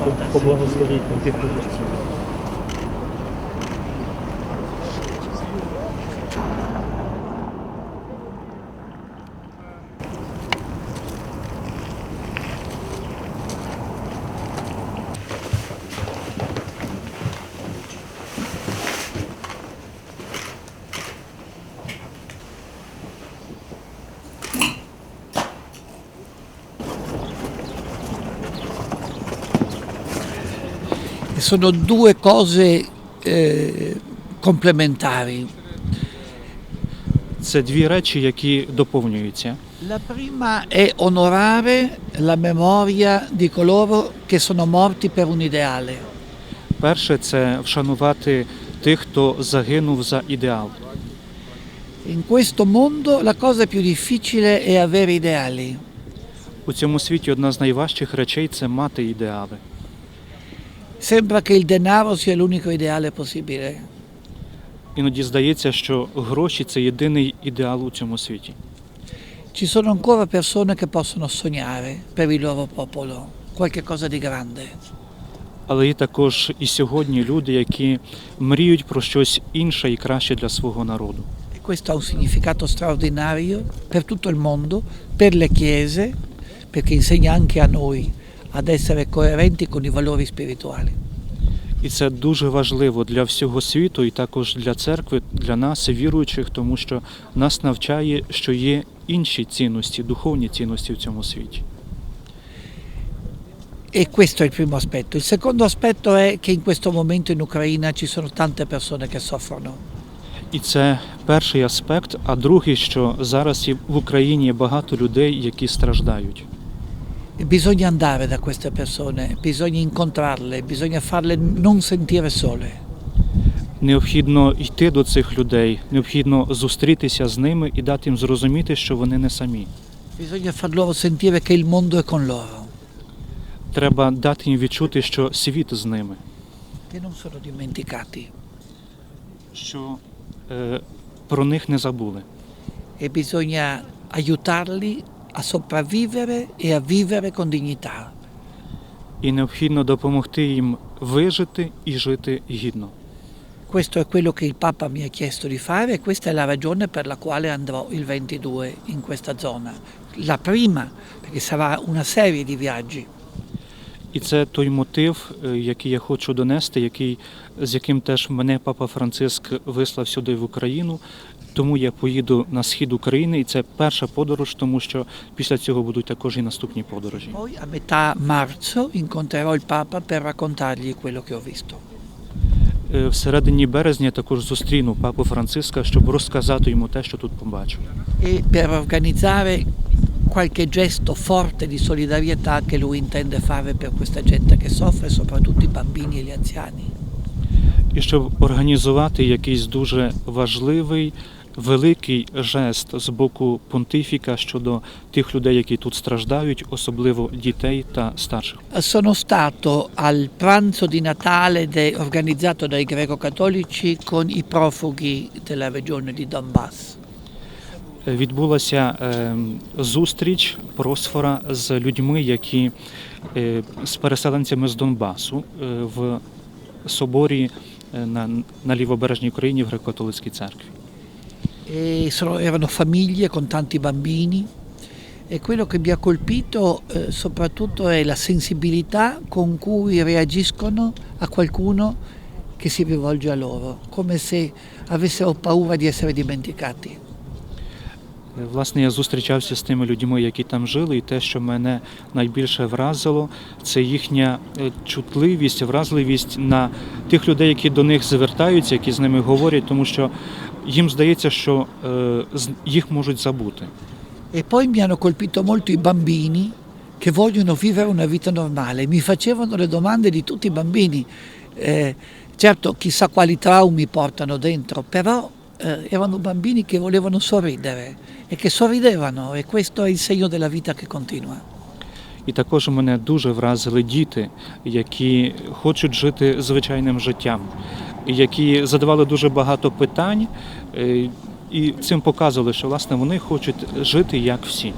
questa è porta. поблагословіть на тих Sono due cose eh, complementari. Це дві речі, які доповнюються. La prima è onorare la memoria di coloro che sono morti per un ideale. Перше це вшанувати тих, хто загинув за ідеал. In questo mondo la cosa più difficile è avere ideali. У цьому світі одна з найважчих речей це мати ідеали. Sembra che il denaro sia l'unico ideale possibile. Іноді здається, що гроші це єдиний ідеал у цьому світі. Ci sono ancora persone che possono sognare per il loro popolo qualche cosa di grande. Але є також і сьогодні люди, які мріють про щось інше і краще для свого народу. E questo ha un significato straordinario per tutto il mondo, per le chiese, perché insegna anche a noi ad essere coerenti con i valori spirituali. І це дуже важливо для всього світу, і також для церкви, для нас, віруючих, тому що нас навчає, що є інші цінності, духовні цінності в цьому світі. E questo è il primo aspetto. Il secondo aspetto è che in questo momento in Ucraina ci sono tante persone che soffrono. І це перший аспект. А другий, що зараз в Україні багато людей, які страждають. E bisogna andare da queste persone, bisogna incontrarle, bisogna farle non sentire sole. Необхідно йти до цих людей, необхідно зустрітися з ними і дати їм зрозуміти, що вони не самі. Bisogna far loro sentire che il mondo è con loro, Треба дати їм відчути, що світ з ними, che non sono dimenticati. що е, про них не забули. E bisogna aiutarli a sopravvivere e a vivere con dignità. І необхідно допомогти їм вижити і жити гідно. Questo è quello che il Papa mi ha chiesto di fare e questa è la ragione per la quale andrò il 22 in questa zona. La prima, perché sarà una serie di viaggi. І це той мотив, е, який я хочу донести, який, з яким теж мене папа Франциск вислав сюди в Україну. Тому я поїду на схід України, і це перша подорож, тому що після цього будуть також і наступні подорожі. Poi a metà marzo incontrerò il Papa per raccontargli quello che ho visto. Е, Всередині березня я також зустріну папу Франциска, щоб розказати йому те, що тут побачив. E per organizzare qualche gesto forte di solidarietà che lui intende fare per questa gente che soffre, soprattutto i bambini e gli anziani. І щоб організувати якийсь дуже важливий, великий жест з боку понтифіка щодо тих людей, які тут страждають, особливо дітей та старших. Sono stato al pranzo di Natale de- organizzato dai greco-cattolici con i profughi della regione di Donbass. Відбулася е, зустріч просфора з людьми, які е, з переселенцями з Донбасу е, в соборі е, на, на лівобережній Україні в греко-католицькій церкві. E sono- erano famiglie con tanti bambini e quello che mi ha colpito eh, soprattutto è la sensibilità con cui reagiscono a qualcuno che si rivolge a loro, come se avessero paura di essere dimenticati. Е, Власне, я зустрічався з тими людьми, які там жили, і те, що мене найбільше вразило, це їхня е, чутливість, вразливість на тих людей, які до них звертаються, які з ними говорять, тому що їм здається, що е, їх можуть забути. E poi mi hanno colpito molto i bambini che vogliono vivere una vita normale. Mi facevano le domande di tutti i bambini. Eh, certo, chissà quali traumi portano dentro, però eh, erano bambini che volevano sorridere e che sorridevano e questo è il segno della vita che continua. І також мене дуже вразили діти, які хочуть жити звичайним життям, які задавали дуже багато питань, е, і цим показували, що власне вони хочуть жити як всі.